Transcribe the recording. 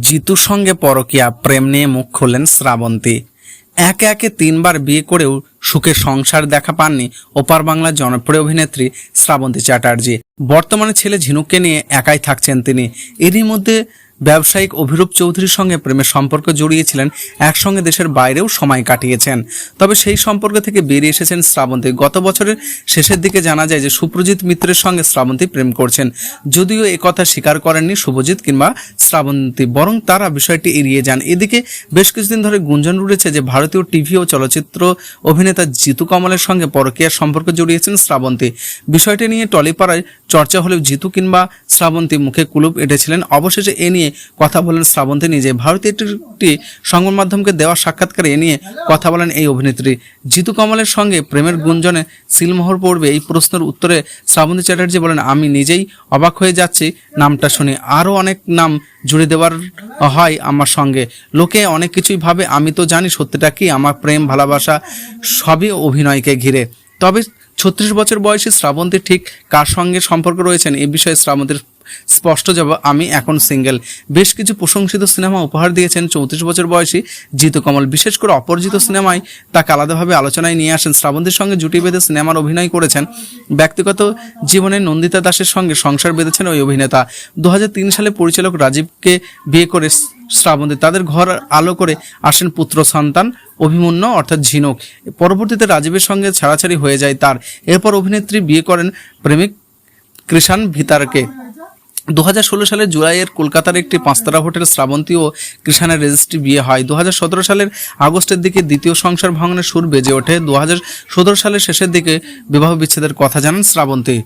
জিতুর সঙ্গে পরকিয়া প্রেম নিয়ে মুখ খুললেন শ্রাবন্তী। একে একে তিনবার বিয়ে করেও সুখে সংসার দেখা পাননি ওপার বাংলার জনপ্রিয় অভিনেত্রী শ্রাবন্তী চ্যাটার্জি। বর্তমানে ছেলে ঝিনুককে নিয়ে একাই থাকছেন তিনি। এরই মধ্যে ব্যবসায়িক অভিরূপ চৌধুরীর সঙ্গে প্রেমের সম্পর্ক জড়িয়েছিলেন, একসঙ্গে দেশের বাইরেও সময় কাটিয়েছেন। তবে সেই সম্পর্ক থেকে বেরিয়ে এসেছেন শ্রাবন্তী। গত বছরের শেষের দিকে জানা যায় যে সুপ্রজিৎ মিত্রের সঙ্গে শ্রাবন্তী প্রেম করছেন। যদিও এ কথা স্বীকার করেননি শুভজিৎ কিংবা শ্রাবন্তী, বরং তারা বিষয়টি এড়িয়ে যান। এদিকে বেশ কিছুদিন ধরে গুঞ্জন উঠেছে যে ভারতীয় টিভি ও চলচ্চিত্র অভিনেতা জিতু কমলের সঙ্গে পরকীয়ার সম্পর্ক জড়িয়েছেন শ্রাবন্তী। বিষয়টি নিয়ে টলিপাড়ায় চর্চা হলেও জিতু কিংবা শ্রাবন্তী মুখে কুলুপ এঁটেছিলেন। অবশেষে এ নিয়ে কথা বলেন শ্রাবন্তী নিজে। ভারতীয় একটি সংবাদ মাধ্যমকে দেওয়া সাক্ষাৎকারে এ নিয়ে কথা বলেন এই অভিনেত্রী। জিতু কমলের সঙ্গে প্রেমের গুঞ্জনে সিলমোহর পড়বে এই প্রশ্নের উত্তরে শ্রাবন্তী চ্যাটার্জি বলেন, আমি নিজেই অবাক হয়ে যাচ্ছি। নামটা শুনে আরও অনেক নাম জুড়ে দেওয়ার হয় আমার সঙ্গে। লোকে অনেক কিছুই ভাবে, আমি তো জানি সত্যিটা কি আমার প্রেম, ভালোবাসা সবই অভিনয়কে ঘিরে। তবে ছত্রিশ বছর বয়সী শ্রাবন্তী ঠিক কার সঙ্গে সম্পর্ক রয়েছেন এ বিষয়ে শ্রাবন্তীর স্পষ্ট জবাব, আমি এখন সিঙ্গেল। বেশ কিছু প্রশংসিত সিনেমা উপহার দিয়েছেন চৌত্রিশ বছর বয়সী জিতু কমল। বিশেষ করে অপরিচিত সিনেমায় তাকে আলাদাভাবে আলোচনায় নিয়ে আসেন। শ্রাবন্তীর সঙ্গে জুটি বেঁধে সিনেমার অভিনয় করেছেন। ব্যক্তিগত জীবনে নন্দিতা দাসের সঙ্গে সংসার বেঁধেছেন ওই অভিনেতা। দু হাজার তিন সালে পরিচালক রাজীবকে বিয়ে করে শ্রাবন্তী, তাদের ঘর আলো করে আসেন পুত্র সন্তান অভিমন্যু, অর্থাৎ ঝিনুক। পরবর্তীতে রাজীবের সঙ্গে ছাড়াছাড়ি হয়ে যায় তার। এরপর অভিনেত্রী বিয়ে করেন প্রেমিক কৃষাণ ভিতারকে। দু হাজার ষোলো সালের জুলাইয়ের কলকাতার একটি পাঁচতারা হোটেল শ্রাবন্তী ও কৃষাণের রেজিস্ট্রি বিয়ে হয়। দু হাজার সতেরো সালের আগস্টের দিকে দ্বিতীয় সংসার ভাঙনের সুর বেজে ওঠে। দু হাজার সতেরো সালের শেষের দিকে বিবাহ বিচ্ছেদের কথা জানান শ্রাবন্তী।